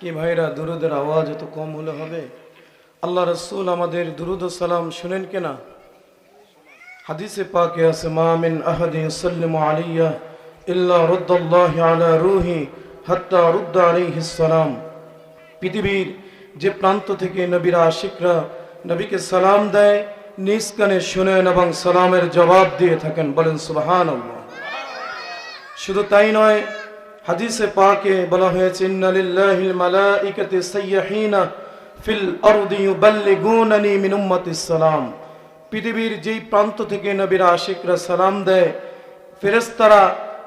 কি ভাইরা, দুরুদের আওয়াজ এত কম হলে হবে? আল্লাহ রসুল আমাদের দুরুদ সালাম শুনেন কেনা? হাদিসে পাকে আছে মামিন আহাদি সাল্লিম আলিয়া ইল্লা রুদ্দাল্লাহ আলা রুহি হাত্তা রুদ্দ আলিহিস সালাম। পৃথিবীর যে প্রান্ত থেকে নবীরা আশিকরা নবীকে সালাম দেয়, নিজ কানে শুনেন এবং সালামের জবাব দিয়ে থাকেন। বলেন সুবাহান শুধু তাই নয় হাদিসে পাকে বলা হয়েছে ইন্নালিল্লাহিল মালাইকাতি সাইয়্যিহিনা ফিল আরদি ইউবাল্লিগুনানি মিন উম্মাতিস সালাম। পৃথিবীর যেই প্রান্ত থেকে নবীরা আশিকরা সালাম দেয়, ফেরেশতারা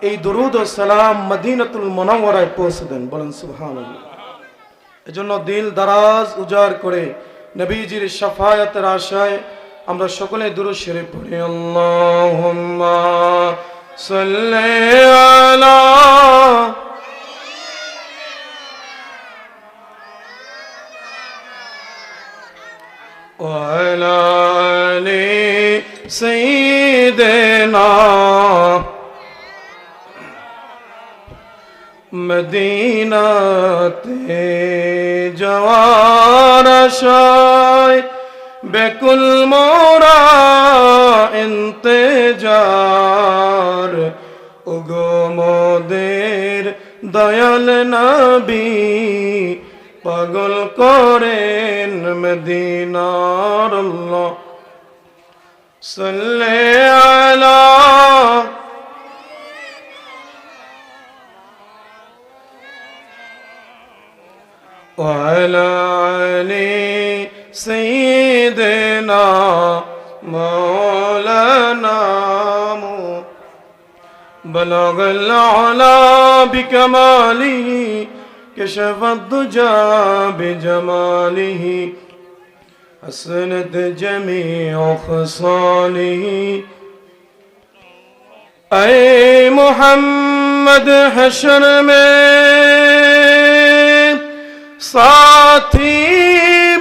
এই দরুদ ও সালাম মদিনাতুল মুনাওয়ারায় পৌঁছে দেন। বলেন, সুবহানাল্লাহ। এজন্য দিল দারাজ উজাড় করে নবীজির সাফায়াতের আশায় আমরা সকলে দূর সেরে পড়ি। আল্লাহুম্মা صلی اللہ وعلى مدینہ تے جوار بیکل مورا انتے ওগো মোদের দয়াল নবী পাগল করেন মদিনার আল্লাহ সাল্লি আলা وعلى آل سيدنا مولانا بلغ العلا بكماله كشف الضجى بجماله حسنت جميع خصاله اے محمد حشر میں ساتھی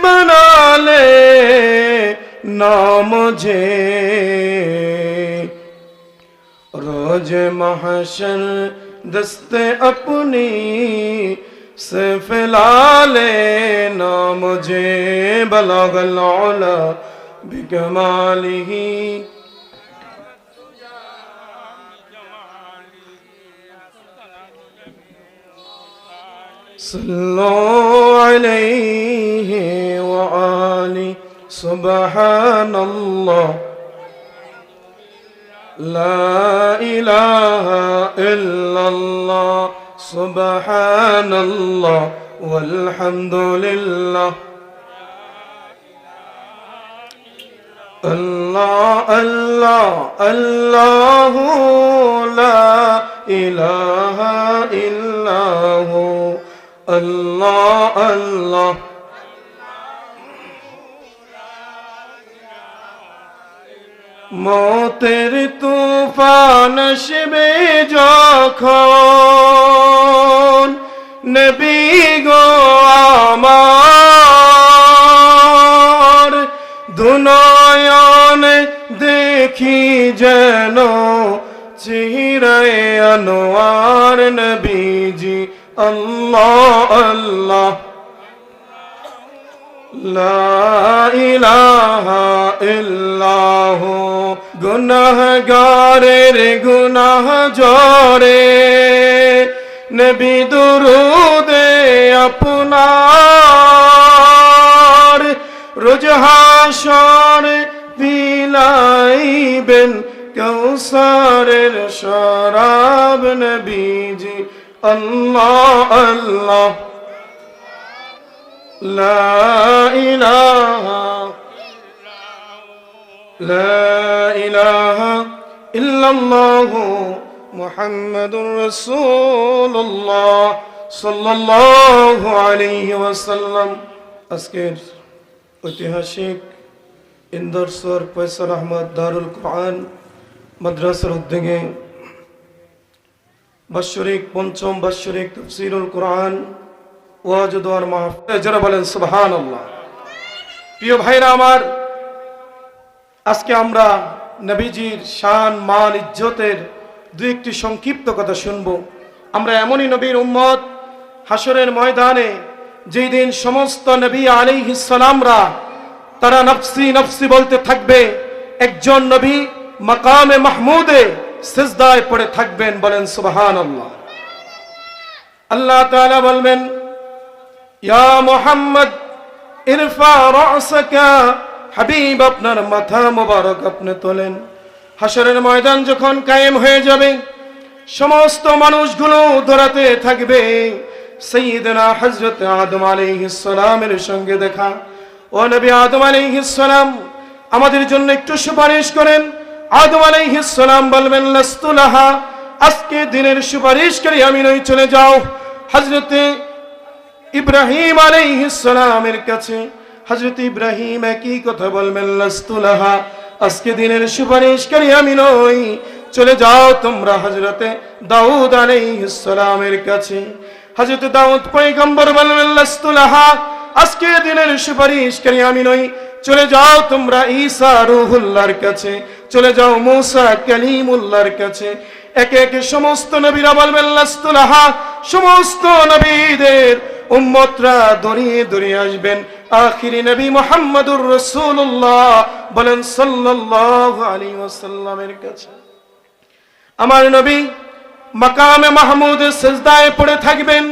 بنا لے نام مجھے रोज महशर दस्ते अपनी से फैला ले ना मुझे बलगलौला बिकमालिही صلوا عليه وآله سبحان الله سبحان الله والحمد لله الله الله الله لا إله إلا هو. الله الله. মতের তুফান আসবে যখন নবী গো আমার। দুনয়ন দেখি যেন চিরায় আনোয়ার নবীজি। আল্লাহ আল্লাহ। লা ইলাহা ইল্লাহু, গুনাহগারের গুনাহ জরে। নবী দুরুদে আপনার রোজ হাসর বিলাইবেন কৌসারের শরাব, নবীজি আল্লাহ আল্লাহ। لا إله لا إله إلا الله মুহাম্মাদুর রাসূলুল্লাহ সাল্লাল্লাহু আলাইহি ওয়াসাল্লাম আজকের ঐতিহাসিক ইন্দরসর ফয়সাল আহমদ দারুল কোরআন মাদ্রাসার উদ্যোগে বাৎসরিক পঞ্চম বাৎসরিক তফসিরুল কোরআন যারা বলেন প্রিয় ভাইরা আমার, আজকে আমরা নবীজির শান, মান, ইজ্জতের দু একটি সংক্ষিপ্ত কথা শুনব। আমরা এমনই নবীর উম্মত হাসরের ময়দানে যেই দিন সমস্ত নবী আলী আলিহিসালামরা তারা নফসি নফসি বলতে থাকবে, একজন নবী মাকামে মাহমুদে সিজদায় পড়ে থাকবেন বলেন সুবহান আল্লাহ আল্লাহ তাআলা বলবেন ইয়া মুহাম্মদ, ইরফা রাসাকা, হাবিব আপনার মাথা মোবারক আপনি তোলেন। হাসরের ময়দান যখন কায়েম হয়ে যাবে, সমস্ত মানুষগুলো দৌড়াতে থাকবে। সৈয়দনা হজরত আদম আলাইহিস সালামের সঙ্গে দেখা। ও নবী আদম আলাইহিস সালাম, আমাদের জন্য একটু সুপারিশ করেন। আদম আলাইহিস সালাম বলবেন, লাস্তুলাহা, আজকে দিনের সুপারিশ সুপারিশকারী আমি নই চলে যাও। হজরতে ইব্রাহিম আলাইহিসসালামের কাছে হযরত ইব্রাহিম একই কথা বলবেন লাস্তুলাহা আজকে দিনের সুপারিশকারী আমি নই। চলে যাও তোমরা হযরতে দাউদ আলাইহিসসালামের কাছে। হযরত দাউদ পয়গম্বর বলবেন লাস্তুলাহা আজকে দিনের সুপারিশকারী আমি নই। চলে যাও তোমরা ঈসা রুহুল্লাহর কাছে। চলে যাও মূসা কালিমুল্লাহর কাছে। একে একে সমস্ত নবীরা বলবেন লাস্তুলাহা সমস্ত নবীদের উম্মতরা দড়িয়ে দড়িয়ে আসবেন। আখিরি নবী মোহাম্মদুর রসুল্লাহ বলেন সাল্লাল্লাহু আলাইহি ওয়াসাল্লামের কাছে। আমার নবী মাকামে মাহমুদ সেজদায় পড়ে থাকবেন।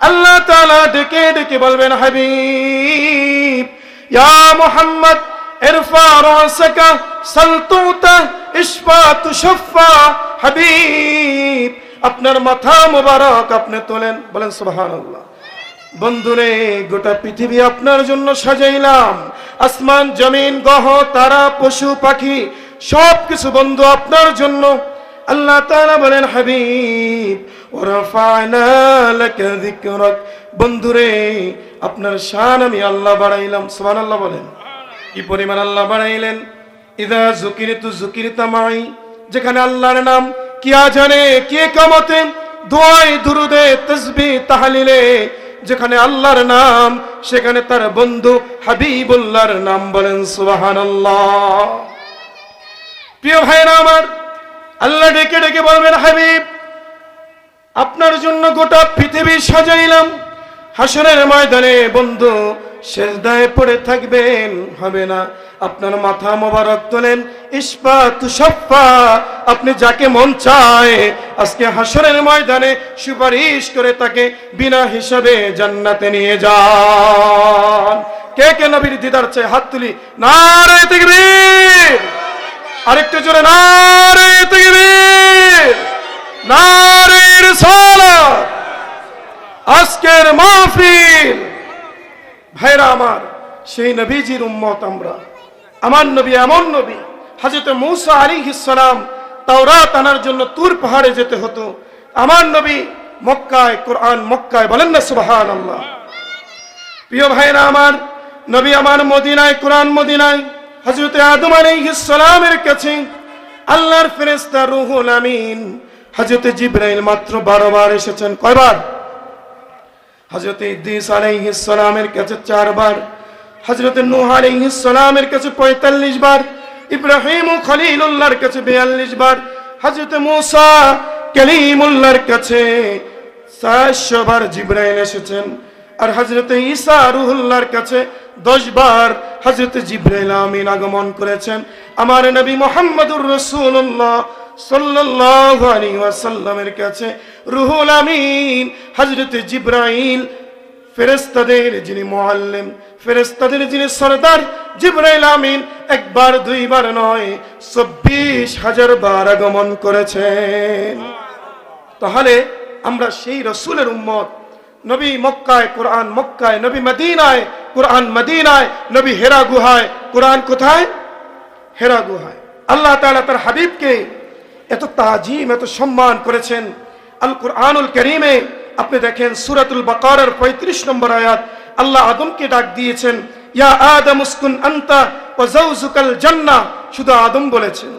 আল্লাহ তাআলা ডেকে ডেকে বলবেন, হাবিব, ইয়া মুহাম্মদ, ইরফা রাসাকা, সালতুতা ইশফা তুশফা হাবিব, আপনার মাথা মোবারক আপনি তোলেন। বলেন, সুবহানাল্লাহ। বন্ধুরে, গোটা পৃথিবী আপনার জন্য সাজাইলাম। আসমান, জমিন গহ তারা, পশু, পাখি সব কিছু বন্ধু আপনার জন্য। আল্লাহ তাআলা বলেন, হাবিব বন্ধুরে, আপনার শান আমি আল্লাহ বাড়াইলাম। সুবহানাল্লাহ বলেন। কি পরিমাণ আল্লাহ বাড়াইলেন? ইদা জুকিরিতু জুকিরিতা মাই, যেখানে আল্লাহর নাম কিয়া জানে কে কামতে দোয়াই দুরুদে তসবি তাহলিলে যেখানে আল্লাহর নাম, সেখানে তার বন্ধু হাবিবুল্লাহর নাম বলেন সুবাহান প্রিয় ভাইরা আমার, আল্লাহ ডেকে ডেকে বলবেন, হাবিব, আপনার জন্য গোটা পৃথিবী সাজাইলাম হাসনের ময়দানে বন্ধু শেষদায় পড়ে থাকবেন, হবে না। আপনার মাথা মোবারক তোলেন ইস্পা তুষপ্পা আপনি যাকে মন চায়, আজকে হাসরের ময়দানে সুপারিশ করে তাকে বিনা হিসাবে জান্নাতে নিয়ে যান। কে কে নবীর দিদার চেয়ে হাত তুলি? নারে তাকবীর! আরেকটু জোরে নারে তাকবীর! নারে আজকের মাহফিল! ভাইরা আমার, সেই নবীজির উম্মত আমরা। আমার নবী, এমন নবী হাজরত মৌসা আলী ইসালাম তাওরাত আনার জন্য তুর পাহাড়ে যেতে হতো। আমার নবী মক্কায়, কোরআন মক্কায় বলেন না সুবাহান আল্লাহ প্রিয় ভাইরা আমার, নবী আমার মদিনায়, কোরআন মদিনায় হজরত আদম আলী আলাইহিসসালামের কাছে আল্লাহর ফেরেশতা রুহুল আমিন হজরত জিব্রাইল মাত্র বারো বার এসেছেন। কয়বার? হজরত ইদ্দিস আলাইহিসসালামের কাছে চারবার। হজরত নূহ আলাইহিসসালামের কাছে পঁয়তাল্লিশ বার, ইব্রাহিম ও খলিলুল্লাহর কাছে বিয়াল্লিশ বার হজরত মুসা কালিমুল্লাহর কাছে চারশো বার জিব্রাইল এসেছেন আর হজরত ঈসা রুহুল্লাহর কাছে দশ বার হজরত জিব্রাইল আমিন আগমন করেছেন। আমার নবী মোহাম্মদুর রসুল্লাহ সাল্লাল্লাহু আলাইহি ওয়াসাল্লামের কাছে রুহুল আমিন হযরত জিব্রাইল ফেরেশতাদের যিনি মুআল্লিম, ফেরেশতাদের যিনি সরদার জিব্রাইল আমিন একবার দুইবার নয়, চব্বিশ হাজার বার আগমন করেছেন। তাহলে আমরা সেই রসুলের উম্মত, নবী মক্কায় কোরআন মক্কায়, নবী মদিনায় কোরআন মদিনায়, নবী হেরা গুহায়, কোরআন কোথায়? হেরা গুহায়। আল্লাহ তাআলা তার হাবিবকে এত তাজিম, এত সম্মান করেছেন। আল কুরআনুল করিমে আপনি দেখেন সুরাতুল বাকারার পঁয়ত্রিশ নম্বর আয়াত, আল্লাহ আদমকে ডাক দিয়েছেন, ইয়া আদম উসকুন আন্তা ও জাউজুকাল জান্নাহ শুধু আদম বলেছেন।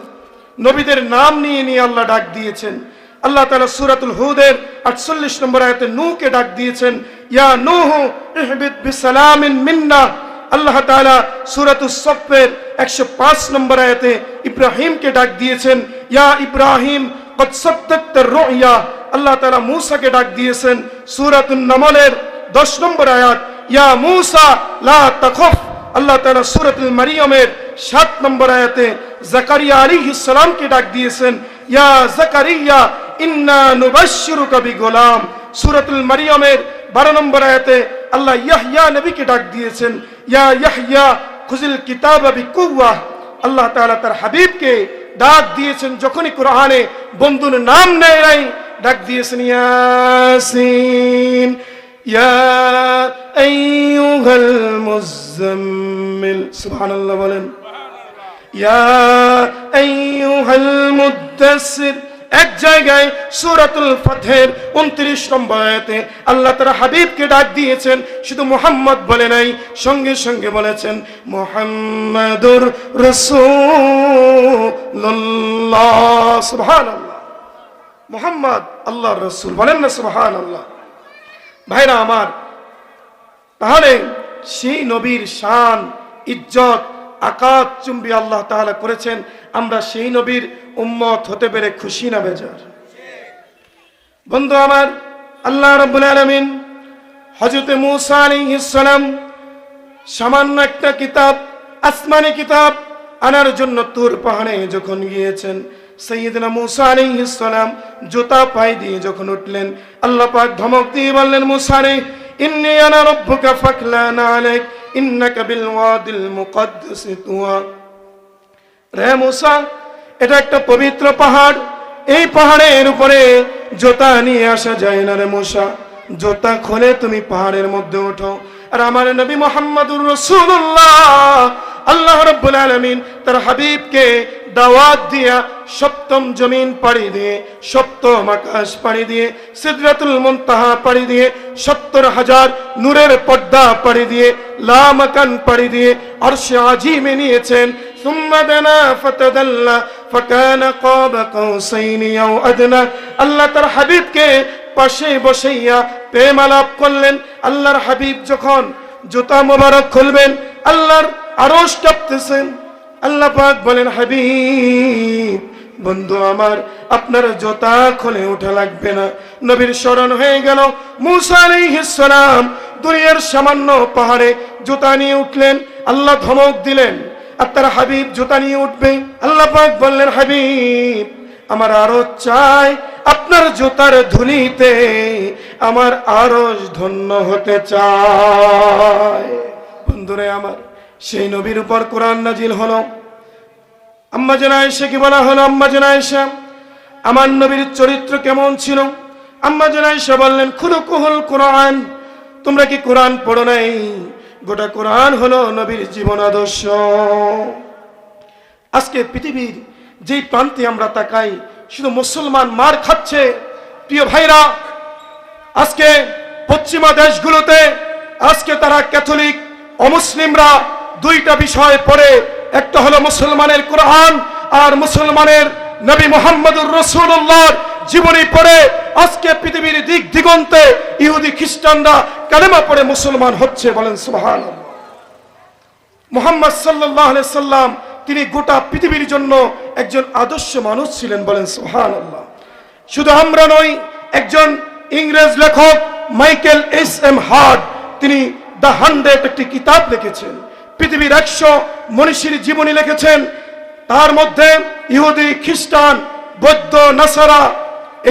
নবীদের নাম নিয়ে নিয়ে আল্লাহ ডাক দিয়েছেন। আল্লাহ তাআলা সূরাতুল হুদের 48 নম্বর আয়াতে নূহকে ডাক দিয়েছেন, ইয়া নূহ ইহবিত বিসালামিন মিন্না। আল্লাহ তাআলা সূরাতুস সফের 105 নম্বর আয়াতে ইব্রাহিমকে ডাক দিয়েছেন, ইয়া ইব্রাহিম রোয়া, আল্লাহ তালা মূসাকে ডাক দিয়েছেন সুরাতুন নামালের দশ নম্বর আয়াত, ইয়া মূসা লা আল্লাহ তালা সুরাতুল মারিয়মের সাত নম্বর আয়াতে জাকারিয়া আলী ইসলামকে ডাক দিয়েছেন, ইয়া জাকারিয়া, ইন্না গোলাম সুরাতুল মারিয়মের বারো নম্বর আয়াতে আল্লাহ ইয়াহিয়া নবীকে ডাক দিয়েছেন, ইয়া ইয়াহিয়া আল্লাহ তালা তার হাবিবকে ডাক দিয়েছেন যখনই কোরআনে বন্ধুর নাম নেয় নাই ডাক দিয়েছেন ইয়াসিন ইয়া বলেন ইয়া এক জায়গায় সূরাতুল ফাতহের 29 নম্বর আয়াতে আল্লাহ তাআলা হাবিবকে ডাক দিয়েছেন, শুধু মোহাম্মদ বলে নাই, সঙ্গে সঙ্গে বলেছেন, মুহাম্মাদুর রাসূলুল্লাহ। সুবহানাল্লাহ। মুহাম্মদ আল্লাহর রাসূল, বলেন না সুহান আল্লাহ ভাইরা আমার, তাহলে সেই নবীর শান, ইজ্জত আকাশ চুম্বি আল্লাহ তাআলা করেছেন, আমরা সেই নবীর উম্মত হতে পেরে খুশি না বেজার। বন্ধু আমার, আল্লাহ রাব্বুল আলামিন হযরতে মূসা আলাইহিস সালাম সামান্য একটা কিতাব, আসমানি কিতাব আনার জন্য তুর পাহাড়ে যখন গিয়েছেন, সৈয়দনা মুসা আলাইহিস সালাম জুতা পায়ে দিয়ে যখন উঠলেন, আল্লাহ পাক ধমক দিয়ে বললেন, মুসা রে, ইন্নী আনা রাব্বুকা ফাকলানা আলাইক। এটা একটা পবিত্র পাহাড়। এই পাহাড়ের উপরে জোতা নিয়ে আসা যায় না রে মুসা। জোতা খোলে তুমি পাহাড়ের মধ্যে ওঠো। আর আমার নবী মোহাম্মদুর রসুল্লাহ আল্লাহ রব্বুল আলমিন তার হাবিবকে দাওয়াত দিয়া সপ্তম জমিন পাড়ি দিয়ে, সপ্তম আকাশ পাড়ি দিয়ে সিদ্ধাতুল মুনতাহা পাড়ি দিয়ে, সত্তর হাজার নূরের পর্দা পাড়ি দিয়ে লামাকান পাড়ি দিয়ে আরশে আজিমে নিয়েছেন। আল্লাহ তার হাবিবকে পাশে বসাইয়া প্রেম আলাপ করলেন। আল্লাহর হাবিব যখন জুতা মোবারক খুলবেন, আল্লাহর আরও কাঁপতেছেন আল্লাহ পাক বলেন, হাবিব, বন্ধু আমার, আপনার জোতা খোলে ওঠা লাগবে না। নবীর স্মরণ হয়ে গেল, মুসা দুনিয়ার সামান্য পাহাড়ে জুতা নিয়ে উঠলেন, আল্লাহ ধমক দিলেন, আর তার হাবিব জুতা নিয়ে উঠবে। আল্লাহ পাক বললেন, হাবিব, আমার আরও চাই আপনার জুতার ধুলিতে, আমার আরও ধন্য হতে চায়। বন্ধুরে আমার সেই নবীর উপর কোরআন নাজিল হলো। আম্মা জানা এসে কি বলা হলো? আম্মা এসা আমার নবীর চরিত্র কেমন ছিল? আম্মা জানা এসে বললেন খুলু কুহুল কোরআন। তোমরা কি কোরআন পড়ো নাই? গোটা কোরআন হলো নবীর জীবন আদর্শ। আজকে পৃথিবীর যেই প্রান্তে আমরা তাকাই, শুধু মুসলমান মার খাচ্ছে, প্রিয় ভাইরা, আজকে পশ্চিমা দেশগুলোতে, আজকে তারা ক্যাথলিক, অমুসলিমরা দুইটা বিষয় পড়ে, একটা হলো মুসলমানের কোরআন আর মুসলমানের নবী মোহাম্মদুর রসুল্লাহর জীবনী পড়ে। আজকে পৃথিবীর দিক দিগন্তে ইহুদি খ্রিস্টানরা কালেমা পড়ে মুসলমান হচ্ছে বলেন সুবহান মোহাম্মদ সাল্লাহ সাল্লাম তিনি গোটা পৃথিবীর জন্য একজন আদর্শ মানুষ ছিলেন বলেন সুহান শুধু আমরা নই, একজন ইংরেজ লেখক মাইকেল এস এম হার্ড তিনি দ্য হান্ড্রেড একটি কিতাব লিখেছেন। পৃথিবীর একশো মনীষীর জীবনী লিখেছেন। তার মধ্যে ইহুদি, খ্রিস্টান, বৌদ্ধ, নাসারা,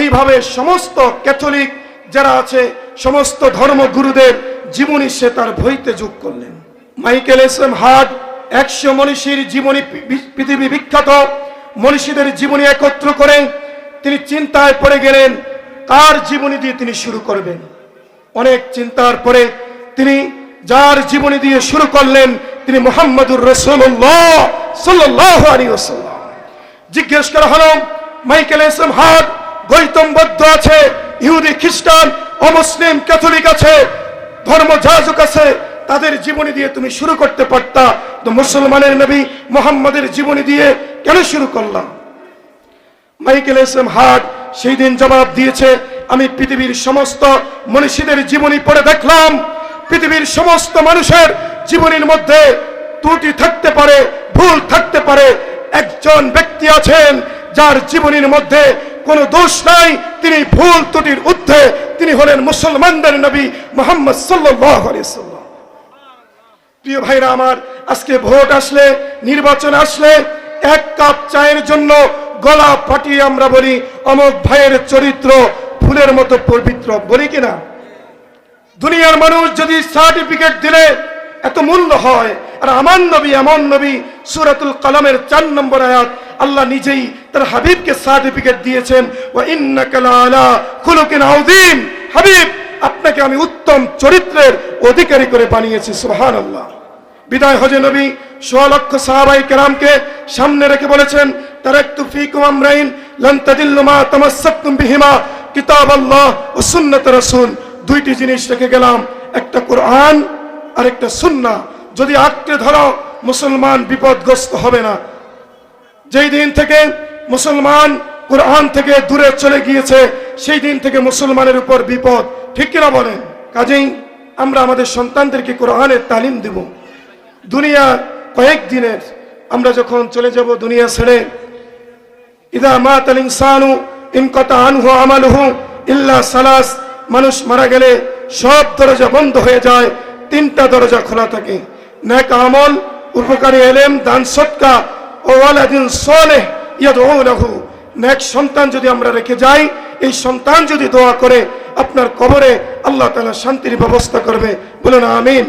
এইভাবে সমস্ত ক্যাথলিক যারা আছে, সমস্ত ধর্মগুরুদের জীবনী সে তার বইতে যোগ করলেন। মাইকেল এস এম হার্ড একশো মনীষীর জীবনী পৃথিবী বিখ্যাত। মনীষীদের জীবনী একত্র করে তিনি চিন্তায় পড়ে গেলেন, কার জীবনী দিয়ে তিনি শুরু করবেন? অনেক চিন্তার পরে তিনি যার জীবনী দিয়ে শুরু করলেন তিনি মোহাম্মদুর রসুল্লাহ সাল্লাহ আলী ওসাল্লাম জিজ্ঞেস করা হলো, মাইকেল ইসলাম হাট গৌতম বৌদ্ধ আছে, ইহুদি, খ্রিস্টান, অমুসলিম, ক্যাথলিক আছে, ধর্ম যাজক আছে, তাদের জীবনী দিয়ে তুমি শুরু করতে পারতা, তো মুসলমানের নবী মোহাম্মদের জীবনী দিয়ে কেন শুরু করলাম? মাইকেল ইসলাম হার্ট সেই দিন জবাব দিয়েছে, আমি পৃথিবীর সমস্ত মনীষীদের জীবনী পড়ে দেখলাম পৃথিবীর সমস্ত মানুষের জীবনীর মধ্যে ত্রুটি থাকতে পারে, ভুল থাকতে পারে। একজন ব্যক্তি আছেন যার জীবনীর মধ্যে কোনো দোষ নাই, তিনি ভুল ত্রুটির ঊর্ধ্বে। তিনি হলেন মুসলমানদের নবী মোহাম্মদ সাল্লাম প্রিয় ভাইরা আমার, আজকে ভোট আসলে, নির্বাচন আসলে, এক কাপ চায়ের জন্য গলা ফাটিয়ে আমরা বলি, অমক ভাইয়ের চরিত্র ফুলের মতো পবিত্র, বলি কিনা? দুনিয়ার মানুষ যদি সার্টিফিকেট দিলে এত মূল্য হয়। আর আমার নবী, এমন নবী, সুরাতুল কালামের চার নম্বর আয়াত, আল্লাহ নিজেই তার হাবিবকে সার্টিফিকেট দিয়েছেন। ও ইন্নাকালা খুলুকিন হাবিব, আপনাকে আমি উত্তম চরিত্রের অধিকারী করে বানিয়েছি সুহান আল্লাহ বিদায় হজে নবী, সোয়া লক্ষ সাহাবাই কেরামকে সামনে রেখে বলেছেন তার একটু ফিকুম আমরাইন, লান বিহিমা, কিতাব আল্লাহ ও সুন্নাত দুইটি জিনিস রেখে গেলাম, একটা কোরআন আর একটা সুন্না যদি আঁকড়ে ধরো, মুসলমান বিপদগ্রস্ত হবে না। যেই দিন থেকে মুসলমান কোরআন থেকে দূরে চলে গিয়েছে, সেই দিন থেকে মুসলমানের উপর বিপদ। ঠিক কিনা বলেন? কাজেই আমরা আমাদের সন্তানদেরকে কোরআনের তালিম দেব। দুনিয়া কয়েক দিনের আমরা যখন চলে যাব দুনিয়া ছেড়ে, ইদা মা আল ইনসানু ইনকতা আনহু আমালুহু ইল্লা সালাস মানুষ মারা গেলে সব দরজা বন্ধ হয়ে যায়, তিনটা দরজা খোলা থাকে। নেক আমল, উপকারী এলেম, দান সৎকা ও ওয়ালাদিন সালেহ ইয়াদউনাহু নেক সন্তান যদি আমরা রেখে যাই, এই সন্তান যদি দোয়া করে, আপনার কবরে আল্লাহ তালা শান্তির ব্যবস্থা করবে। বলুন, আমিন।